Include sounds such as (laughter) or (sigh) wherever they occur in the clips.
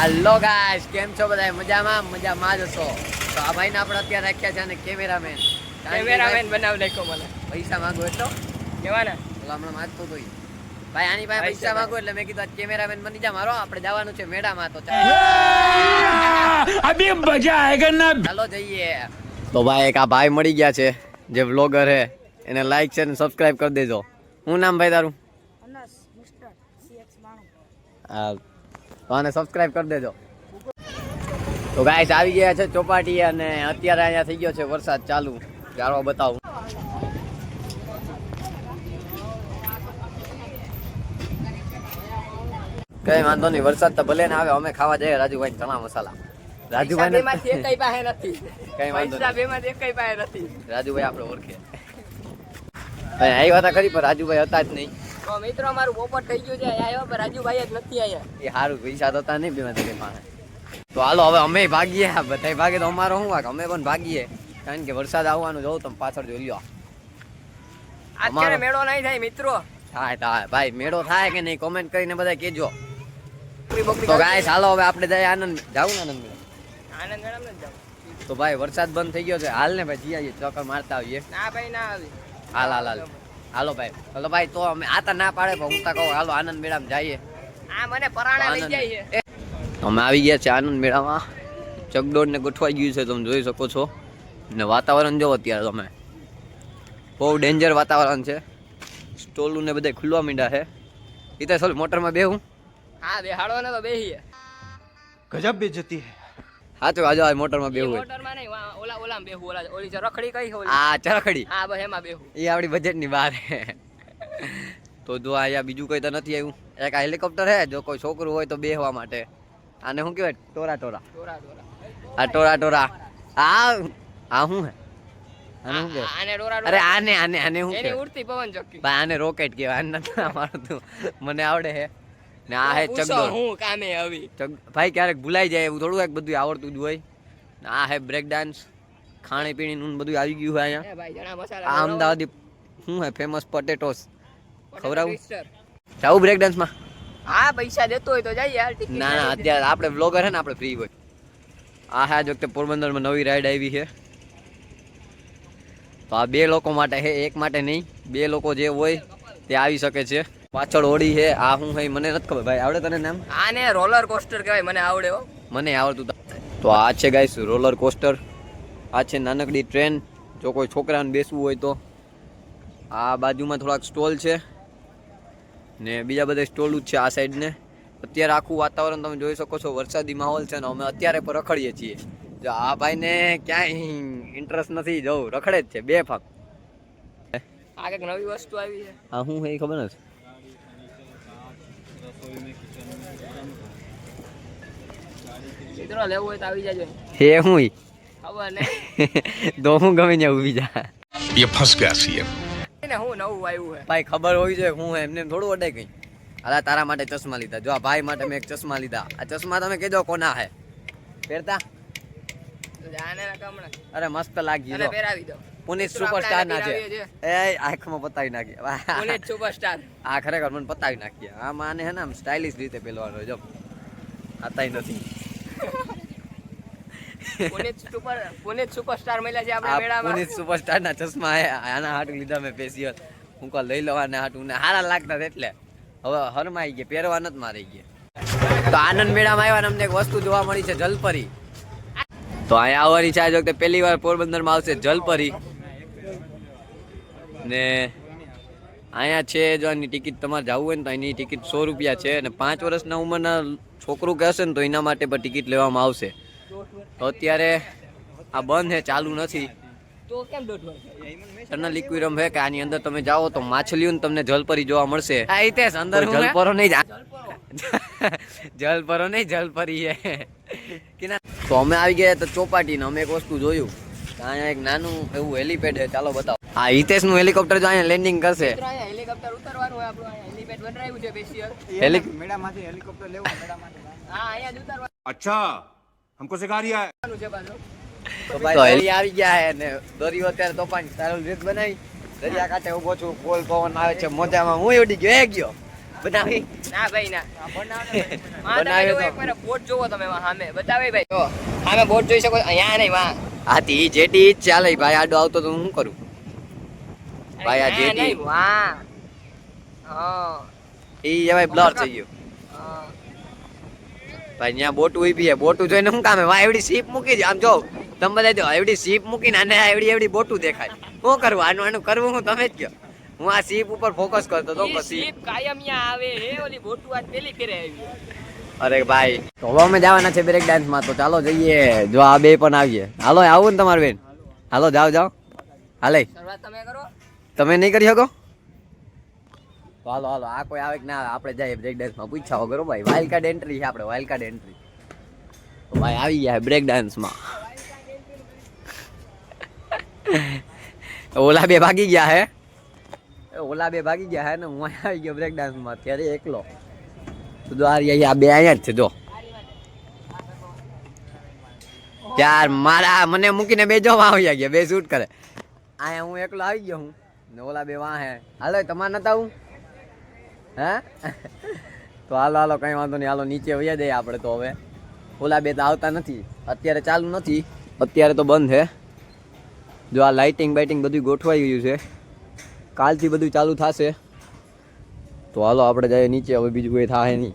હાલો ગાય કેમ છો બધા મજામાં? મજામાં જ હશો તો આ ભાઈને આપણે અત્યારે રાખ્યા છે અને કેમેરામેન. કેમેરામેન બનાવી લેખો મને. પૈસા માંગો એટલો? કેવાના? એટલે હમણાં માંગતો તો ભાઈ આની પાસે પૈસા માંગો એટલે મેં કીધું કેમેરામેન બની જા મારો. આપણે જવાનું છે મેળામાં તો અબે મજા ચાલો જઈએ. તો ભાઈ એક આ ભાઈ મળી ગયા છે જે વ્લોગર હે. એને લાઈક છે અને સબસ્ક્રાઇબ કરી દેજો. હું નામ ભાઈ તારું? અનસ તો આને સબસ્ક્રાઇબ કરી દેજો. તો ગાઈસ આવી ગયા છે ચોપાટી અને અત્યારે અહીંયા થઈ ગયો છે વરસાદ ચાલુ. ગાળવા બતાવું. કઈ વાંધો નહીં વરસાદ તો ભલે ને આવે અમે ખાવા જઈએ. રાજુભાઈ ચણા મસાલા. રાજુભાઈ કઈ પાસે નથી. કઈ વાંધો એકેય પાસે નથી. રાજુભાઈ આપણે ઓળખે. આવ્યા હતા ખરી પણ રાજુભાઈ હતા જ નહીં. તો મિત્રો અમારું પોપટ થઈ ગયું છે આવ્યો પણ રાજુભાઈ જ નથી આવ્યા એ સારું પૈસા તો હતા નહીં બેમાંથી કઈ પાસે. તો હાલો હવે અમે ભાગીએ. બધા ભાગે તો અમારો શું વાંક? અમે પણ ભાગીએ. કારણ કે વરસાદ આવવાનું જોઉં તમે પાછળ જોઈ લો અત્યારે મેળો નહીં થાય મિત્રો? થાય થાય. ભાઈ મેળો થાય કે નહીં કોમેન્ટ કરીને બધા કહેજો. તો ગાય હાલો હવે આપણે જાય આનંદ જાવું આનંદ આનંદ મેળામાં જવું. તો ભાઈ વરસાદ બંધ થઈ ગયો છે. હાલ ને ભાઈ જઈએ ચોકર મારતા આવીએ. ના ભાઈ ના આવી. હાલ હાલ હાલ. હાલો ભાઈ. હાલો ભાઈ તો અમે આ તો ના પાડે પણ હું તો કહું હાલો આનંદ મેળામાં જઈએ. આ મને પરાણે લઈ જાય અમે આવી ગયા છે આનંદ મેળામાં. ચકડોળ ને ગોઠવાઈ ગયું છે તમે જોઈ શકો છો. ને વાતાવરણ જો અત્યારે તમે. બહુ ડેન્જર વાતાવરણ છે. સ્ટોલું ને બધા ખુલવા મીંડા છે. એ તો સોલ મોટરમાં બેહું. હા બેહાડો ને તો બેહીએ. ગજબ બેજતી હે. સાચું આજો આ મોટરમાં બેહું. મોટરમાં નહીં ઓલા ઓલા બેહું ઓલા ઓલી ચરખડી રખડી કઈ ઓલી? આ ચરખડી. હા બસ એમાં બેહું. એ આપણી બજેટની બહાર તો જો અહીંયા બીજું કોઈ તો નથી આવ્યું. એક આ હેલિકોપ્ટર હે જો કોઈ છોકરું હોય તો બેહવા માટે. આને શું કહેવાય? ટોરા ટોરા. આ ટોરા ટોરા. આ આ શું હે અરે આને આને આને ભાઈ આને રોકેટ કહેવાય. આને નથી આવડતું. મને આવડે છે. ને આ હે ચગડો હું કામે આવી? ભાઈ ક્યારેક ભૂલાઈ જાય એવું થોડું એક બધું આવડતું જ હોય. ને આ હે બ્રેક ડાન્સ ખાણી પીણીનું બધું આવી ગયું હોય અહીંયા. આ અમદાવાદી શું હે ફેમસ પોટેટોસ ખવડાવું? જાવું બ્રેક ડાન્સમાં હા પૈસા દેતો હોય તો જાય યાર ના ના અત્યારે આપણે વ્લોગર હે ને આપણે ફ્રી હોય. આ હા જ વખતે પોરબંદરમાં નવી રાઈડ આવી છે. તો આ બે લોકો માટે હે એક માટે નહીં બે લોકો જે હોય તે આવી શકે છે. પાછળ ઓડી છે. આ હું છે મને નથી ખબર. ભાઈ આવડે તને નામ આને રોલર કોસ્ટર કહેવાય મને આવડે હો. મને આવડતું તા. આ છે ગાઈસ રોલર કોસ્ટર. આ છે નાનકડી ટ્રેન. જો કોઈ છોકરાને બેસવું હોય તો. આ બાજુમાં થોડાક સ્ટોલ છે. ને બીજા બધા સ્ટોલ જ છે આ સાઈડને. અત્યારે આખું વાતાવરણ તમે જોઈ શકો છો વરસાદી માહોલ છે ને અમે અત્યારે પણ રખડીએ છીએ. જો આ ભાઈને ક્યાંય ઇન્ટરેસ્ટ નથી. જવું રખડે જ છે બે ફાક આ કંઈક નવી વસ્તુ આવી છે. હા હું એ ખબર નથી. મિત્રો લેવું હોય તો આવી જાજો હે હું ઈ? ખબર ને (laughs) તો હું ગમે ત્યાં ઊભી જા ये फंस गया सीएम ને હું નવું આવ્યું છે ભાઈ ખબર હોવી જોઈએ હું એમને એમ થોડું અડાય કઈ અલા તારા માટે ચશ્મા લીધા જો આ ભાઈ માટે મેં એક ચશ્મા લીધા આ ચશ્મા તમે કહેજો કોના હે પહેરતા તો આને કમણે અરે મસ્ત લાગી અને જો પહેરાવી દો પુનિત સુપરસ્ટાર ના છે. એ આંખમાં પતાવી નાખી પુનિત સુપરસ્ટાર. આ ખરેખર મને પતાવી નાખીએ. આ માને હે ને આમ સ્ટાઇલિશ રીતે પહેરવાનો જો. આતાય નથી. પુનિત સુપર પુનિત સુપરસ્ટાર મળ્યા છે આપણે મેળામાં. પુનિત સુપરસ્ટાર ના ચશ્મા આના હાટ લીધા મેં સ્પેશિયલ હું કહું લઈ લેવાને હાટ. ને હારા લાગતા એટલે. હવે હરમાઈ ગયા પહેરવા નથી મારી ગયા. તો આનંદ મેળામાં આવ્યા અમને એક વસ્તુ જોવા મળી છે જલપરી. તો અહીંયા આવવાની આ વખતે પહેલી વાર પોરબંદરમાં આવશે જલપરી. ને અહીંયા છે જો આની ટિકિટ તમારે જવું હોય ને તો એની ટિકિટ સો રૂપિયા છે અને પાંચ વર્ષના ઉંમરના છોકરું કહેશે ને તો એના માટે પણ ટિકિટ લેવામાં આવશે. તો અત્યારે આ બંધ છે ચાલુ નથી. ટનલ ઇક્વિરમ છે કે આની અંદર તમે જાઓ તો માછલીઓ તમને જલપરી જોવા મળશે. આ હિતેશ અંદર જલપરો નહીં જલપરો નહીં જલપરી છે (laughs) તો અમે આવી ગયા તો ચોપાટી ને અમે એક વસ્તુ જોયું. અહીંયા એક નાનું એવું હેલીપેડ છે ચાલો બતાવો આ હિતેશ નું હેલિકોપ્ટર જો અહીંયા લેન્ડિંગ કરશે મિત્રો અહીંયા હેલિકોપ્ટર ઉતરવાનું હોય આપણું અહીંયા હેલિપેડ બનાવ્યું છે સ્પેશિયલ હેલિક હા અહીંયા જ ઉતરવાનું अच्छा हमको सिखा रिया है છે પાછું તો ભાઈ હેલી આવી ગયા છે ને દરિયો અત્યારે તોફાન સારું રીત બનાવી દરિયા કાંઠે ઉભો છું પોલ પવન આવે છે મોજામાં હું ઉડી ગયો એ ગયો બનાવી ના ભાઈ ના બનાવ્યો બનાવ્યો તો. એક વાર બોટ જોવો તમે વાં સામે બતાવે ભાઈ જો સામે બોટ જોઈ શકો અહીંયા નહીં વાં જેટી ઈ જ ચાલે. ભાઈ આડો આવતો તો હું કરું? ભાઈ, આ જેટી. નહીં, વાં હા. એ હવે બ્લર થઈ ગયો. ભાઈ ત્યાં બોટું ઊભી છે બોટું જોઈને શું કામે? વાહ એવડી સીપ મૂકી છે આમ જો તમે બધા જો એવડી સીપ મૂકીને આને એવડી એવડી બોટું દેખાય. શું કરવું આનું આનું કરવું હું? તમે જ કહો. હું આ સીપ ઉપર ફોકસ કરતો તો ઈ પછી શીપ કાયમ આવે હે ઓલી બોટું આજ પેલી ફેરે આવી અરે ભાઈ તો હવે અમે જવાના છે બ્રેક ડાન્સમાં તો ચાલો જઈએ. જો આ બે પણ આવીએ. હાલો આવું ને તમારું બેન. હાલો જાઓ જાઓ. હાલે. શરૂઆત તમે કરો. તમે નહીં કરી શકો? તો હાલો હાલો આ કોઈ આવે કે ના આવે આપણે જઈએ બ્રેક ડાન્સમાં પૂછ્યા વગર હો ભાઈ વાઇલ્ડ કાર્ડ એન્ટ્રી છે આપણે વાઇલ્ડ કાર્ડ એન્ટ્રી તો ભાઈ આવી ગયા બ્રેક ડાન્સમાં (laughs) ઓલા બે ભાગી ગયા હે? એ ઓલા બે ભાગી ગયા હે ને હું અહીંયા આવી ગયો બ્રેક ડાન્સમાં ત્યારે એકલો. તો જો આ બે અહીંયા જ છે, જો. યાર મારા મને મૂકીને બે જો આવી ગયા, બે શૂટ કરે. અહીંયા હું એકલો આવી ગયો હું. ને ઓલા બે વાં હે હાલો તમારે નતા હું હે? તો હાલો હાલો, કઈ વાંધો નહીં. હાલો, નીચે વયા જઈએ આપણે તો હવે. ઓલા બે તો આવતા નથી. અત્યારે ચાલુ નથી. અત્યારે તો બંધ છે જો આ લાઇટિંગ બાઇટિંગ બધું ગોઠવાઈ ગયું છે. કાલથી બધું ચાલુ થશે. તો હાલો આપણે જઈએ નીચે. હવે બીજું કોઈ થાય નહીં.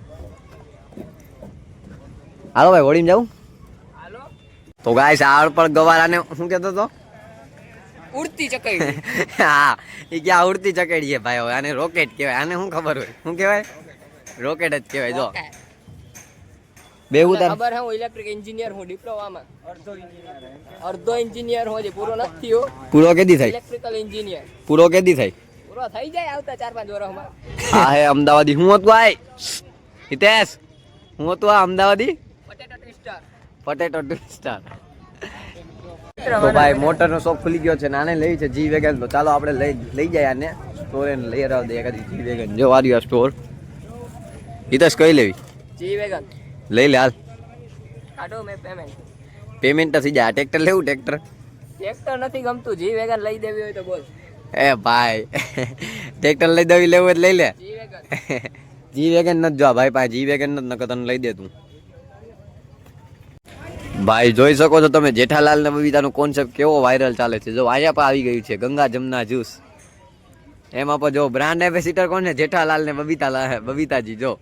હાલો ભાઈ વળીને જાઉં? તો ગાય સાળ પર ગવારાને શું કહેતો હતો? ઉડતી ચકડી (laughs) હા એ ક્યાં ઉડતી ચકડી છે ભાઈ હવે? આને રોકેટ કહેવાય. આને શું ખબર હોય? શું કહેવાય? રોકેટ જ કહેવાય જો. બે ઉતાર ખબર હે હું ઇલેક્ટ્રિક એન્જિનિયર હું ડિપ્લોમામાં અડધો એન્જિનિયર હું હજી. પૂરો નથી હો પૂરો કેદી થાય ઇલેક્ટ્રિકલ એન્જિનિયર પૂરો કેદી થાય પૂરો થઈ જાય આવતા ચાર પાંચ વર્ષમાં હા હે અમદાવાદી. હું હતું આય હિતેશ હું હતું આ અમદાવાદી? પટેટો ટ્વિસ્ટર પટેટો ટ્વિસ્ટર તો ભાઈ મોટરનો શોપ ખુલી ગયો છે નાને લઈ છે જી વેગન તો ચાલો આપણે લઈ લઈ જાય આને. સ્ટોર એને લઈ રાવ દે કદી જી વેગન જો આ સ્ટોર હિતેશ કઈ લેવી? જી વેગન લઈ લે હાલ. કાઢો મેં પેમેન્ટ પેમેન્ટ તો થઈ જાય. ટ્રેક્ટર લેવું ટ્રેક્ટર ટ્રેક્ટર નથી ગમતું. જી વેગન લઈ દેવી હોય તો બોલ. એ ભાઈ, ટ્રેક્ટર લઈ દેવી લેવું હોય લઈ લે. જી વેગન નથી જો ભાઈ પાસે, જી વેગન નથી, નકર તને લઈ દે તું. ભાઈ, જોઈ શકો છો તમે, જેઠાલાલ ને બબીતાનો કોન્સેપ્ટ કેવો વાયરલ ચાલે છે. જો અહીંયા પણ આવી ગયું છે, ગંગા જમના જ્યુસ એમાં પણ જો બ્રાન્ડ એમ્બેસિડર કોણ છે? જેઠાલાલ ને બબીતા બબીતાજી, જો.